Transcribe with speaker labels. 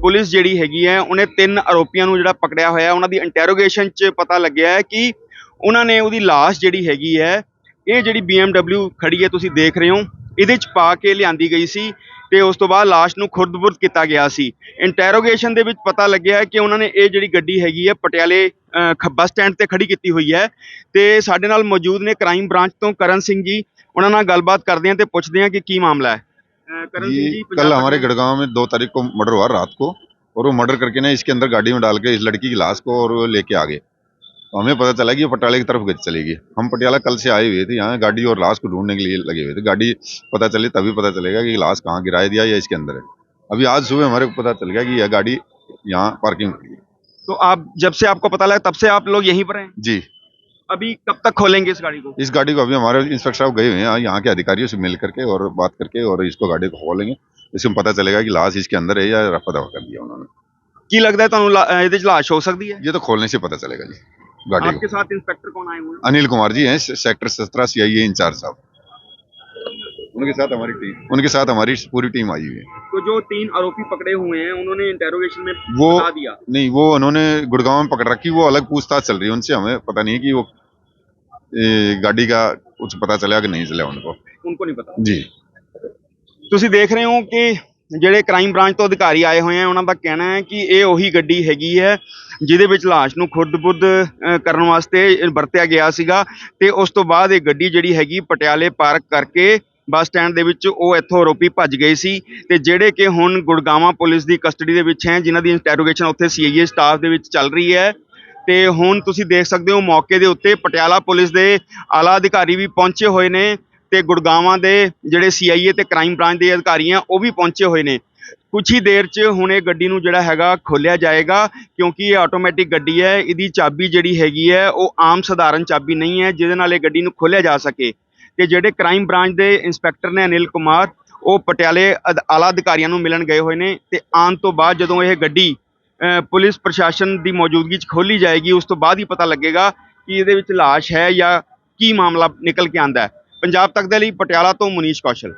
Speaker 1: Police ਜਿਹੜੀ ਹੈਗੀ ਹੈ ਉਹਨੇ ਤਿੰਨ ਆਰੋਪੀਆਂ ਨੂੰ ਜਿਹੜਾ ਪਕੜਿਆ ਹੋਇਆ ਉਹਨਾਂ ਦੀ ਇੰਟਰੋਗੇਸ਼ਨ 'ਚ ਪਤਾ ਲੱਗਿਆ ਹੈ ਕਿ ਉਹਨਾਂ ਨੇ ਉਹਦੀ ਲਾਸ਼ ਜਿਹੜੀ ਹੈਗੀ ਹੈ ਇਹ ਜਿਹੜੀ BMW ਖੜੀ ਹੈ ਤੁਸੀਂ ਦੇਖ ਰਹੇ ਹੋ ਇਹਦੇ 'ਚ ਪਾ ਕੇ ਲਿਆਂਦੀ ਗਈ ਸੀ ਤੇ ਉਸ ਤੋਂ ਬਾਅਦ ਲਾਸ਼ ਨੂੰ ਖੁਰਦ-ਬੁਰਦ ਕੀਤਾ ਗਿਆ ਸੀ। ਇੰਟਰੋਗੇਸ਼ਨ ਦੇ ਵਿੱਚ ਪਤਾ ਲੱਗਿਆ ਕਿ ਉਹਨਾਂ ਨੇ ਇਹ ਜਿਹੜੀ ਗੱਡੀ ਹੈਗੀ ਹੈ ਪਟਿਆਲੇ ਅ, ਬੱਸ ਸਟੈਂਡ ਤੇ ਖੜੀ ਕੀਤੀ ਹੋਈ ਹੈ ਤੇ ਸਾਡੇ ਨਾਲ ਮੌਜੂਦ ਨੇ ਕ੍ਰਾਈਮ ਬ੍ਰਾਂਚ ਤੋਂ ਕਰਨ ਸਿੰਘ ਜੀ ਉਹਨਾਂ ਨਾਲ ਗੱਲਬਾਤ ਕਰਦੇ ਹਾਂ ਤੇ ਪੁੱਛਦੇ ਹਾਂ ਕਿ ਕੀ ਮਾਮਲਾ ਹੈ।
Speaker 2: ये कल हमारे गढ़गांव में दो तारीख को मर्डर हुआ रात को और वो मर्डर करके ना इसके अंदर गाड़ी में डाल के इस लड़की की लाश को और लेके आ गए। तो हमें पता चला कि ये की तरफ़ चलेगी। हम पटियाला कल से आए हुए थे यहाँ गाड़ी और लाश को ढूँढने के लिए लगे हुए थे। गाड़ी पता चले तभी पता चलेगा कि लाश कहाँ गिराया दिया या इसके अंदर है। अभी आज सुबह हमारे को पता चल गया कि यह गाड़ी यहाँ पार्किंग
Speaker 1: तो आप जब से आपको पता लगा तब से आप लोग यहीं पर हैं?
Speaker 2: जी।
Speaker 1: अभी कब तक खोलेंगे इस गाड़ी को
Speaker 2: इस गाड़ी को अभी हमारे इंस्पेक्टर साहब गए हुए हैं यहाँ के अधिकारियों से मिल करके और बात करके और इसको गाड़ी को खोलेंगे इसमें पता चलेगा कि लाश इसके अंदर है या रफा दफा कर दिया उन्होंने
Speaker 1: ਕੀ ਲੱਗਦਾ ਹੈ ਤੁਹਾਨੂੰ ਲਾ- ਅ, ਇਹਦੇ ਚ ਲਾਸ਼ ਹੋ ਸਕਦੀ ਹੈ
Speaker 2: ये तो खोलने से पता चलेगा जी गाड़ी को
Speaker 1: आपके साथ इंस्पेक्टर कौन आए हुए हैं
Speaker 2: अनिल कुमार जी हैं से- सेक्टर सत्रह सी आई इंचार्ज साहब उनके साथ हमारी टीम उनके साथ हमारी पूरी टीम आई हुई है
Speaker 1: तो जो तीन आरोपी पकड़े हुए हैं उन्होंने इंटेरोगेशन में
Speaker 2: वो
Speaker 1: बता दिया
Speaker 2: नहीं वो उन्होंने गुड़गांव में पकड़ रखी वो अलग पूछताछ चल रही है उनसे हमें पता नहीं है कि वो ए, गाड़ी का कुछ पता चला कि नहीं चला उनको
Speaker 1: उनको नहीं पता
Speaker 2: जी
Speaker 1: ਤੁਸੀਂ ਦੇਖ ਰਹੇ ਹੋ ਕਿ ਜਿਹੜੇ ਕ੍ਰਾਈਮ ਬ੍ਰਾਂਚ ਤੋਂ ਅਧਿਕਾਰੀ ਆਏ ਹੋਏ ਆ ਉਹਨਾਂ ਦਾ ਕਹਿਣਾ ਹੈ ਕਿ ਇਹ ਉਹੀ ਗੱਡੀ ਹੈਗੀ ਹੈ ਜਿਹਦੇ ਵਿੱਚ ਲਾਸ਼ ਨੂੰ ਖੁਰਦ-ਬੁਰਦ ਅ, ਕਰਨ ਵਾਸਤੇ ਵਰਤਿਆ ਗਿਆ ਸੀਗਾ ਤੇ ਉਸ ਤੋਂ ਬਾਅਦ ਇਹ ਗੱਡੀ ਜਿਹੜੀ ਹੈਗੀ ਪਟਿਆਲੇ ਪਾਰਕ ਕਰਕੇ ਬੱਸ ਸਟੈਂਡ ਦੇ ਵਿੱਚ ਉਹ ਇੱਥੋਂ ਆਰੋਪੀ ਭੱਜ ਗਏ ਸੀ ਤੇ ਜਿਹੜੇ ਕਿ ਹੁਣ ਗੁੜਗਾਵਾਂ ਪੁਲਿਸ ਦੀ ਕਸਟਡੀ ਦੇ ਵਿੱਚ ਹੈ ਜਿਨ੍ਹਾਂ ਦੀ ਇੰਟਰੋਗੇਸ਼ਨ ਉੱਥੇ ਸੀਆਈਏ ਸਟਾਫ ਦੇ ਵਿੱਚ ਚੱਲ ਰਹੀ ਹੈ ਤੇ ਹੁਣ ਤੁਸੀਂ ਦੇਖ ਸਕਦੇ ਹੋ ਮੌਕੇ ਦੇ ਉੱਤੇ ਪਟਿਆਲਾ ਪੁਲਿਸ ਦੇ ਆਲਾ ਅਧਿਕਾਰੀ ਵੀ ਪਹੁੰਚੇ ਹੋਏ ਨੇ ਤੇ ਗੁੜਗਾਵਾਂ ਦੇ ਜਿਹੜੇ ਸੀਆਈਏ ਤੇ ਕ੍ਰਾਈਮ ਬ੍ਰਾਂਚ ਦੇ ਅਧਿਕਾਰੀ ਆ, ਉਹ ਵੀ ਪਹੁੰਚੇ ਹੋਏ ਨੇ। ਕੁਝ ਹੀ ਦੇਰ 'ਚ ਹੁਣ ਇਹ ਗੱਡੀ ਨੂੰ ਜਿਹੜਾ ਹੈਗਾ ਖੋਲਿਆ ਜਾਏਗਾ, ਕਿਉਂਕਿ ਇਹ ਆਟੋਮੈਟਿਕ ਗੱਡੀ ਹੈ, ਇਹਦੀ ਚਾਬੀ ਜਿਹੜੀ ਹੈਗੀ ਹੈ, ਉਹ ਆਮ ਸਧਾਰਨ ਚਾਬੀ ਨਹੀਂ ਹੈ, ਜਿਹਦੇ ਨਾਲ ਇਹ ਗੱਡੀ ਨੂੰ ਖੋਲਿਆ ਜਾ ਸਕੇ। ਤੇ ਜਿਹੜੇ ਕ੍ਰਾਈਮ ਬ੍ਰਾਂਚ ਦੇ ਇੰਸਪੈਕਟਰ ਨੇ ਅਨਿਲ ਕੁਮਾਰ, ਉਹ ਪਟਿਆਲੇ ਅਧ- ਆਲਾ ਅਧਿਕਾਰੀਆਂ ਨੂੰ ਮਿਲਣ ਗਏ ਹੋਏ ਨੇ ਤੇ ਆਉਣ ਤੋਂ ਬਾਅਦ ਜਦੋਂ ਇਹ ਗੱਡੀ ਪੁਲਿਸ ਪ੍ਰਸ਼ਾਸਨ ਦੀ ਮੌਜੂਦਗੀ 'ਚ ਖੋਲੀ ਜਾਏਗੀ, ਉਸ ਤੋਂ ਬਾਅਦ ਹੀ ਪਤਾ ਲੱਗੇਗਾ ਕਿ ਇਹਦੇ ਵਿੱਚ ਲਾਸ਼ ਹੈ ਜਾਂ ਕੀ ਮਾਮਲਾ ਨਿਕਲ ਕੇ ਆਂਦਾ ਪੰਜਾਬ ਤੱਕ ਦੇ ਲਈ ਪਟਿਆਲਾ ਤੋਂ ਮੁਨੀਸ਼ ਕੌਸ਼ਲ।